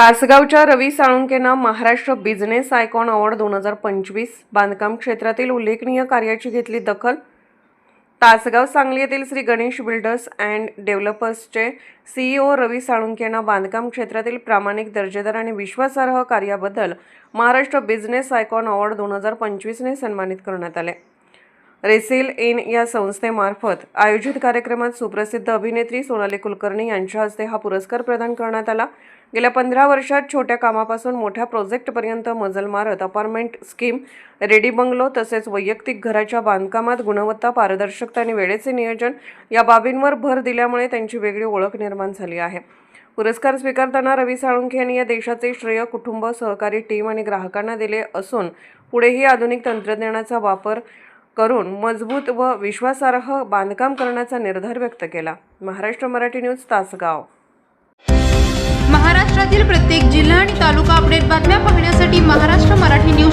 तासगावच्या रवी साळुंकेनं Maharashtra business icon award दोन हजार पंचवीस बांधकाम क्षेत्रातील उल्लेखनीय कार्याची घेतली दखल. तासगाव सांगली येथील श्री गणेश बिल्डर्स अँड डेव्हलपर्सचे सीईओ रवी साळुंकेनं बांधकाम क्षेत्रातील प्रामाणिक दर्जेदार आणि विश्वासार्ह कार्याबद्दल महाराष्ट्र बिझनेस आयकॉन अवॉर्ड दोन हजार पंचवीसने सन्मानित करण्यात आले. रेसिल इन या संस्थेमार्फत आयोजित कार्यक्रमात सुप्रसिद्ध अभिनेत्री सोनाली कुलकर्णी यांच्या हस्ते हा पुरस्कार प्रदान करण्यात आला. गेल्या पंधरा वर्षात छोट्या कामापासून मोठ्या प्रोजेक्टपर्यंत मजल मारत अपार्टमेंट स्कीम रेडी बंगलो तसेच वैयक्तिक घराच्या बांधकामात गुणवत्ता पारदर्शकता आणि वेळेचे नियोजन या बाबींवर भर दिल्यामुळे त्यांची वेगळी ओळख निर्माण झाली आहे. पुरस्कार स्वीकारताना रवी साळुंखे यांनी या देशाचे श्रेय कुटुंब सहकारी टीम आणि ग्राहकांना दिले असून पुढेही आधुनिक तंत्रज्ञानाचा वापर करून मजबूत व विश्वासार्ह बांधकाम करण्याचा निर्धार व्यक्त केला. महाराष्ट्र मराठी न्यूज तासगाव. महाराष्ट्रातील प्रत्येक जिल्हा आणि तालुका अपडेट बातम्या पाहण्यासाठी महाराष्ट्र मराठी न्यूज